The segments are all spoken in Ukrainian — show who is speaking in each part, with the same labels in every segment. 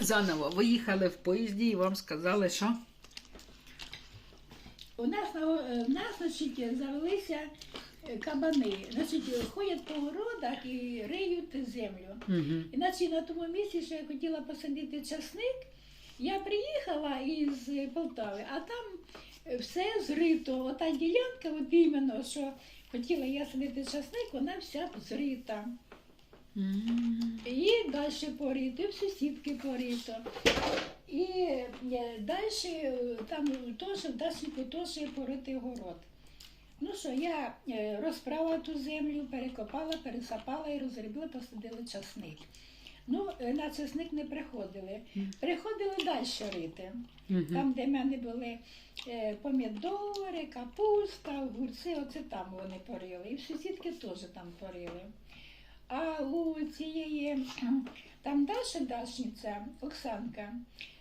Speaker 1: Заново виїхали в поїзді і вам сказали, що?
Speaker 2: У нас на в нас, значить, завелися е, кабани. Значить, ходять по городах і риють землю.
Speaker 1: Угу.
Speaker 2: І значить, на тому місці, що я хотіла посадити часник, я приїхала із Полтави, а там е, все зрито. Ота ділянка, от іменно, що хотіла я садити часник, вона вся зрита. І далі порито, і в сусідки порито. І далі там теж в теж поритий город. Ну що, я е, розправила ту землю, перекопала, пересапала і розробила, посадила часник. Ну, е, на часник не приходили. Приходили далі рити. Там, де в мене були е, помідори, капуста, огурці, оце там вони порили. І в сусідки теж там порили. У цієї там Даша Дашниця, Оксанка,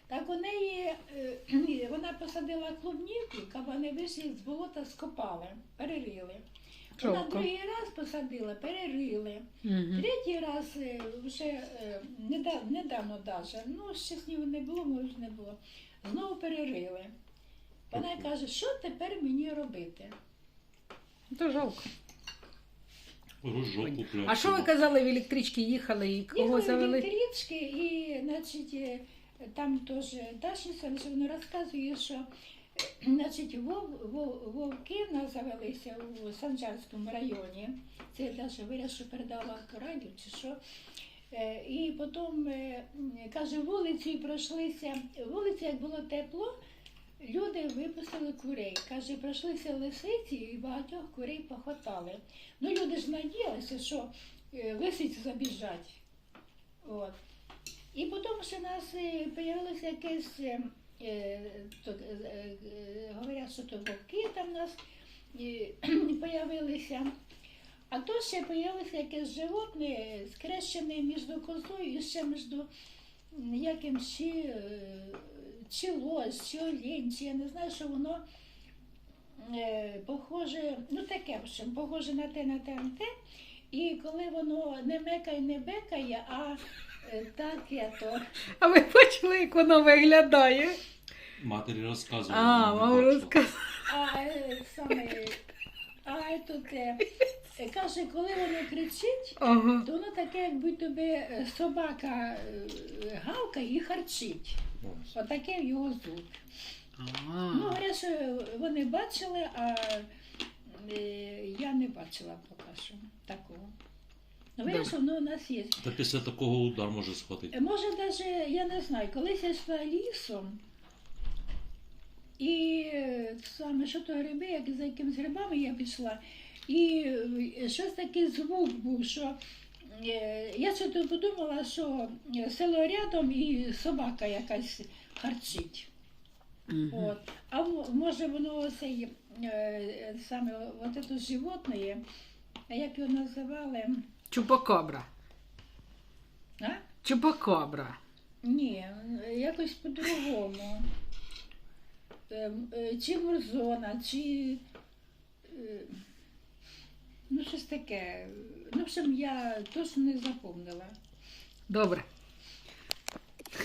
Speaker 2: так у неї е, вона посадила клубніку, кабани вийшли з болота скопали, перерили. Вона другий раз посадила, перерили.
Speaker 1: Угу.
Speaker 2: Третій раз е, вже е, недавно, даже, ну ще снігу не було, може не було. Знову перерили. Вона каже, що тепер мені робити?
Speaker 1: То жалко.
Speaker 3: Рожок.
Speaker 1: А що ви казали, в електричці їхали і кого
Speaker 2: Їхали
Speaker 1: завели?
Speaker 2: річки і, значить, е, там теж Дашниця, що вона розказує, що е, значить, вов, вов, вовки в нас завелися у Санжарському районі. Це я навіть вирішила, що передала радіо чи що. Е, І потім, е, м, каже, вулицею пройшлися. Вулиця, як було тепло, люди випустили курей. Каже, пройшлися лисиці і багатьох курей похотали. Ну, люди ж надіялися, що е, лисиці забіжать. От. І потім ще у нас е, появилося якесь, е, е, то, е, е, говорять, що то вовки там у нас е, появилися. А то ще появилося якесь животне, скрещене між козою і ще між м, якимсь чи, е, чи лось, чи олень, чи я не знаю, що воно е, похоже, ну таке, в общем, похоже на те, на те, на те. І коли воно не мекає, не бекає, а е, так я то.
Speaker 1: А ви бачили, як воно виглядає?
Speaker 3: Матері розказували.
Speaker 1: А,
Speaker 3: не
Speaker 1: вам
Speaker 3: бачила.
Speaker 1: розказали.
Speaker 2: А е, саме, а тут е, каже, коли воно кричить,
Speaker 1: Ага.
Speaker 2: то воно таке, якби тобі е, собака е, гавкає і харчить.
Speaker 3: Ось.
Speaker 2: Отаке його звук. Ну,
Speaker 1: А.
Speaker 2: говорять, що вони бачили, а е, я не бачила поки що такого. Ну, говорять, що воно у нас є.
Speaker 3: Та після такого удар може схватити.
Speaker 2: Е, Може, навіть, я не знаю, колись я йшла лісом, і е, саме що то гриби, як за якимись грибами я пішла, і е, щось такий звук був, що е, я що подумала, що е, село рядом і собака якась харчить.
Speaker 1: Мгм.
Speaker 2: От. А може воно цей е, саме от це животне, а як його називали?
Speaker 1: Чупакабра.
Speaker 2: А?
Speaker 1: Чупакабра.
Speaker 2: Ні, якось по-другому. Чи мурзона, чи. Таке. Ну, в общем, я точно не запомнила.
Speaker 1: Добре.